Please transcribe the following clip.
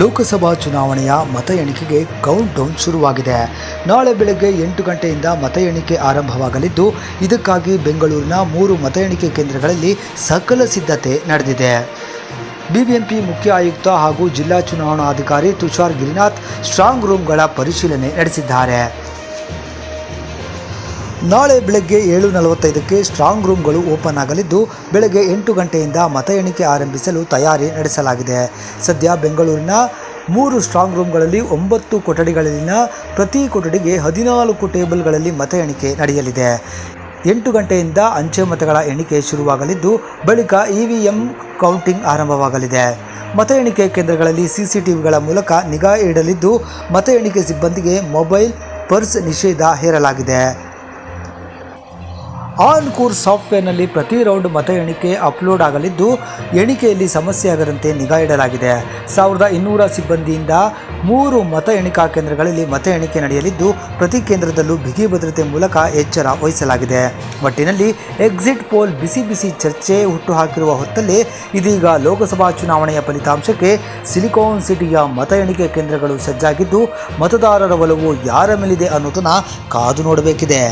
ಲೋಕಸಭಾ ಚುನಾವಣೆಯ ಮತ ಎಣಿಕೆಗೆ ಕೌಂಟ್ ಡೌನ್ ಶುರುವಾಗಿದೆ. ನಾಳೆ ಬೆಳಗ್ಗೆ ಎಂಟು ಗಂಟೆಯಿಂದ ಮತ ಎಣಿಕೆ ಆರಂಭವಾಗಲಿದ್ದು, ಇದಕ್ಕಾಗಿ ಬೆಂಗಳೂರಿನ ಮೂರು ಮತ ಎಣಿಕೆ ಕೇಂದ್ರಗಳಲ್ಲಿ ಸಕಲ ಸಿದ್ಧತೆ ನಡೆದಿದೆ. ಬಿಬಿಎಂಪಿ ಮುಖ್ಯ ಆಯುಕ್ತ ಹಾಗೂ ಜಿಲ್ಲಾ ಚುನಾವಣಾಧಿಕಾರಿ ತುಷಾರ್ ಗಿರಿನಾಥ್ ಸ್ಟ್ರಾಂಗ್ ರೂಮ್ಗಳ ಪರಿಶೀಲನೆ ನಡೆಸಿದ್ದಾರೆ. ನಾಳೆ ಬೆಳಗ್ಗೆ ಏಳು ನಲವತ್ತೈದಕ್ಕೆ ಸ್ಟ್ರಾಂಗ್ ರೂಮ್ಗಳು ಓಪನ್ ಆಗಲಿದ್ದು, ಬೆಳಗ್ಗೆ ಎಂಟು ಗಂಟೆಯಿಂದ ಮತ ಎಣಿಕೆ ಆರಂಭಿಸಲು ತಯಾರಿ ನಡೆಸಲಾಗಿದೆ. ಸದ್ಯ ಬೆಂಗಳೂರಿನ ಮೂರು ಸ್ಟ್ರಾಂಗ್ ರೂಮ್ಗಳಲ್ಲಿ ಒಂಬತ್ತು ಕೊಠಡಿಗಳಲ್ಲಿನ ಪ್ರತಿ ಕೊಠಡಿಗೆ ಹದಿನಾಲ್ಕು ಟೇಬಲ್ಗಳಲ್ಲಿ ಮತ ಎಣಿಕೆ ನಡೆಯಲಿದೆ. ಎಂಟು ಗಂಟೆಯಿಂದ ಅಂಚೆ ಮತಗಳ ಎಣಿಕೆ ಶುರುವಾಗಲಿದ್ದು, ಬಳಿಕ ಇ ವಿ ಎಂ ಕೌಂಟಿಂಗ್ ಆರಂಭವಾಗಲಿದೆ. ಮತ ಎಣಿಕೆ ಕೇಂದ್ರಗಳಲ್ಲಿ ಸಿಸಿಟಿವಿಗಳ ಮೂಲಕ ನಿಗಾ ಇಡಲಿದ್ದು, ಮತ ಎಣಿಕೆ ಸಿಬ್ಬಂದಿಗೆ ಮೊಬೈಲ್ ಪರ್ಸ್ ನಿಷೇಧ ಹೇರಲಾಗಿದೆ. ಆನ್ ಕೋರ್ಸ್ ಸಾಫ್ಟ್ವೇರ್ನಲ್ಲಿ ಪ್ರತಿ ರೌಂಡ್ ಮತ ಎಣಿಕೆ ಅಪ್ಲೋಡ್ ಆಗಲಿದ್ದು, ಎಣಿಕೆಯಲ್ಲಿ ಸಮಸ್ಯೆ ಆಗದಂತೆ ನಿಗಾ ಇಡಲಾಗಿದೆ. ಸಾವಿರದ ಇನ್ನೂರ ಸಿಬ್ಬಂದಿಯಿಂದ ಮೂರು ಮತ ಎಣಿಕಾ ಕೇಂದ್ರಗಳಲ್ಲಿ ಮತ ಎಣಿಕೆ ನಡೆಯಲಿದ್ದು, ಪ್ರತಿ ಕೇಂದ್ರದಲ್ಲೂ ಬಿಗಿ ಭದ್ರತೆ ಮೂಲಕ ಎಚ್ಚರ ವಹಿಸಲಾಗಿದೆ. ಒಟ್ಟಿನಲ್ಲಿ ಎಕ್ಸಿಟ್ ಪೋಲ್ ಬಿಸಿ ಬಿಸಿ ಚರ್ಚೆ ಹುಟ್ಟುಹಾಕಿರುವ ಹೊತ್ತಲ್ಲೇ ಇದೀಗ ಲೋಕಸಭಾ ಚುನಾವಣೆಯ ಫಲಿತಾಂಶಕ್ಕೆ ಸಿಲಿಕಾನ್ ಸಿಟಿಯ ಮತ ಎಣಿಕೆ ಕೇಂದ್ರಗಳು ಸಜ್ಜಾಗಿದ್ದು, ಮತದಾರರ ಒಲವು ಯಾರ ಮೇಲಿದೆ ಅನ್ನೋದನ್ನು ಕಾದು ನೋಡಬೇಕಿದೆ.